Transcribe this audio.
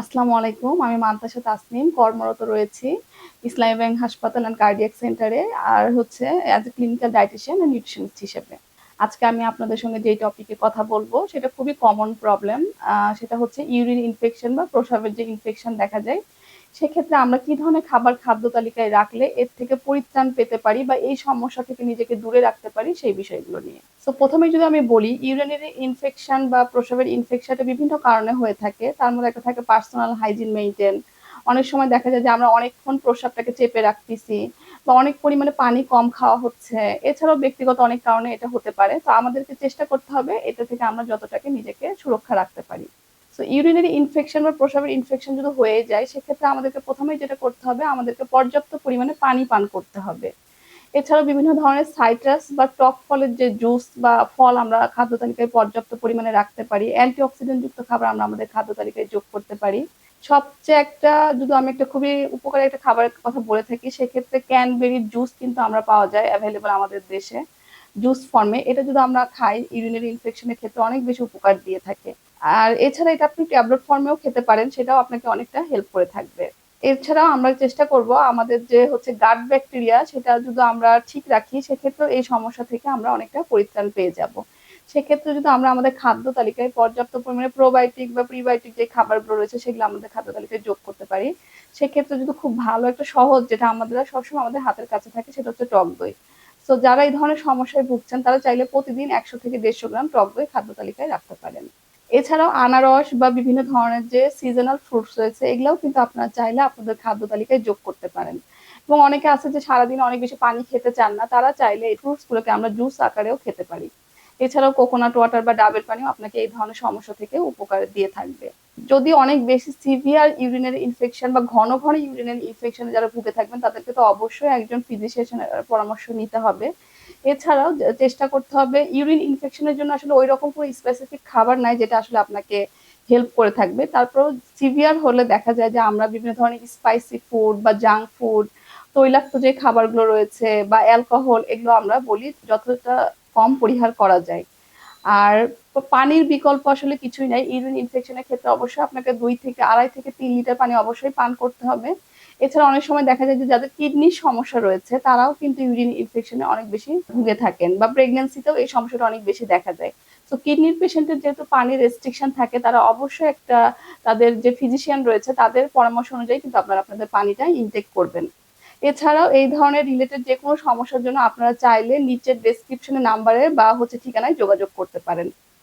আসসালামু আলাইকুম, আমি মান্তাসা তাসনিম, কর্মরত রয়েছি ইসলামী ব্যাংক হাসপাতাল অ্যান্ড কার্ডিয়াক সেন্টারে আর হচ্ছে as a clinical dietitian and nutritionist হিসেবে। আজকে আমি আপনাদের সঙ্গে যেই টপিকে কথা বলব, সেটা খুবই কমন প্রবলেম সেটা হচ্ছে ইউরিন ইনফেকশন বা প্রসাবের যে ইনফেকশন দেখা যায় সেক্ষেত্রে আমরা কি ধরনের খাবার খাদ্য তালিকায় রাখলে এর থেকে পরিত্রাণ পেতে পারি বা এই সমস্যা থেকে নিজেকে দূরে রাখতে পারি সেই বিষয়গুলো নিয়ে? তো প্রথমে যদি আমি বলি ইউরিনারি ইনফেকশন বা প্রসাবের ইনফেকশনটা বিভিন্ন কারণে হয়ে থাকে। তার মধ্যে একটা থাকে পার্সোনাল হাইজিন মেনটেন অনেক সময় দেখা যায় যে আমরা অনেকক্ষণ প্রসাবটাকে চেপে রাখতেছি বা অনেক পরিমাণে পানি কম খাওয়া হচ্ছে। এছাড়াও ব্যক্তিগত অনেক কারণে এটা হতে পারে। তো আমাদেরকে চেষ্টা করতে হবে এটা থেকে আমরা যতটাকে নিজেকে সুরক্ষা রাখতে পারি। সো ইউরিনারি ইনফেকশন বা প্রসাবের ইনফেকশন যদি হয়ে যায়, সেক্ষেত্রে আমাদেরকে প্রথমেই যেটা করতে হবে, আমাদেরকে পর্যাপ্ত পরিমাণে পানি পান করতে হবে। এছাড়াও বিভিন্ন ধরনের সাইট্রাস বা টক ফলের যে জুস বা ফল আমরা খাদ্য তালিকায় পর্যাপ্ত পরিমাণে রাখতে পারি অ্যান্টিঅক্সিডেন্ট যুক্ত খাবার আমরা আমাদের খাদ্য তালিকায় যোগ করতে পারি। সবচেয়ে একটা, যদি আমি একটা খুবই উপকারী একটা খাবারের কথা বলে থাকি, সেক্ষেত্রে ক্যানবেরির জুস কিন্তু আমরা পাওয়া যায় অ্যাভেলেবল আমাদের দেশে। জুস ফর্মে এটা যদি আমরা খাই ইউরিনারি ইনফেকশনের ক্ষেত্রে অনেক বেশি উপকার দিয়ে থাকে। আর এছাড়া এটা আপনি ট্যাবলেট ফর্মেও খেতে পারেন, সেটাও আপনাকে অনেকটা হেল্প করে থাকবে। এছাড়াও আমরা চেষ্টা করব আমাদের যে হচ্ছে গাট ব্যাকটেরিয়া সেটা যদি আমরা ঠিক রাখি, সেক্ষেত্রেও এই সমস্যা থেকে আমরা অনেকটা পরিত্রাণ পেয়ে যাব। সেক্ষেত্রে যদি আমরা আমাদের খাদ্য তালিকায় পর্যাপ্ত পরিমাণে প্রোবায়োটিক বা প্রিবায়োটিক যে খাবারগুলো রয়েছে, সেগুলো আমাদের খাদ্য তালিকায় যোগ করতে পারি। সেক্ষেত্রে যদি খুব ভালো একটা সহজ, যেটা আমাদের সবসময় আমাদের হাতের কাছে থাকে, সেটা হচ্ছে টক দই। তো যারা এই ধরনের সমস্যায় ভুগছেন, তারা চাইলে প্রতিদিন একশো থেকে দেড়শো গ্রাম টক দই খাদ্য তালিকায় রাখতে পারেন। এছাড়াও আনারস বা বিভিন্ন ধরনের যে সিজনাল ফ্রুটস রয়েছে, এগুলাও কিন্তু আপনারা চাইলে আপনাদের খাদ্য তালিকায় যোগ করতে পারেন। এবং অনেকে আছে যে সারাদিন অনেক বেশি পানি খেতে চান না, তারা চাইলে এই ফ্রুটস গুলোকে আমরা জুস আকারেও খেতে পারি। এছাড়াও কোকোনাট ওয়াটার বা ডাবের পানিও আপনাকে এই ধরনের সমস্যা থেকে উপকার দিয়ে থাকবে। যদি অনেক বেশি সিভিয়ার ইউরিনারি ইনফেকশন বা ঘন ঘন ইউরিনারি ইনফেকশনে যারা ভুগে থাকবেন, তাদেরকে তো অবশ্যই একজন ফিজিশিয়ানের পরামর্শ নিতে হবে। এছাড়াও চেষ্টা করতে হবে ইউরিন ইনফেকশনের জন্য আসলে ওই রকম কোনো স্পেসিফিক খাবার নাই যেটা আসলে আপনাকে হেল্প করে থাকবে। তারপর সিভিয়ার হলে দেখা যায় যে আমরা বিভিন্ন ধরনের স্পাইসি ফুড বা জাঙ্ক ফুড তৈলাক্ত যে খাবারগুলো রয়েছে বা অ্যালকোহল এগুলো আমরা বলি যতটা কম পরিহার করা যায়। আর পানির বিকল্প আসলে কিছুই নাই। ইউরিন ইনফেকশনের ক্ষেত্রে অবশ্যই আপনাকে দুই থেকে, আড়াই থেকে তিন লিটার পানি অবশ্যই পান করতে হবে। এছাড়া অনেক সময় দেখা যায় যে যাদের কিডনির সমস্যা রয়েছে, তারাও কিন্তু ইউরিন ইনফেকশনে অনেক বেশি ভুগে থাকেন বা প্রেগনেন্সিতেও এই সমস্যাটা অনেক বেশি দেখা যায়। তো কিডনির পেশেন্টের যেহেতু পানির রেস্ট্রিকশন থাকে, তারা অবশ্যই একটা তাদের যে ফিজিশিয়ান রয়েছে, তাদের পরামর্শ অনুযায়ী কিন্তু আপনারা আপনাদের পানিটা ইনটেক করবেন। এছাড়াও এই ধরনের রিলেটেড যে কোনো সমস্যার জন্য আপনারা চাইলে নিচের ডেসক্রিপশনে নাম্বারে বা হচ্ছে ঠিকানায় যোগাযোগ করতে পারেন।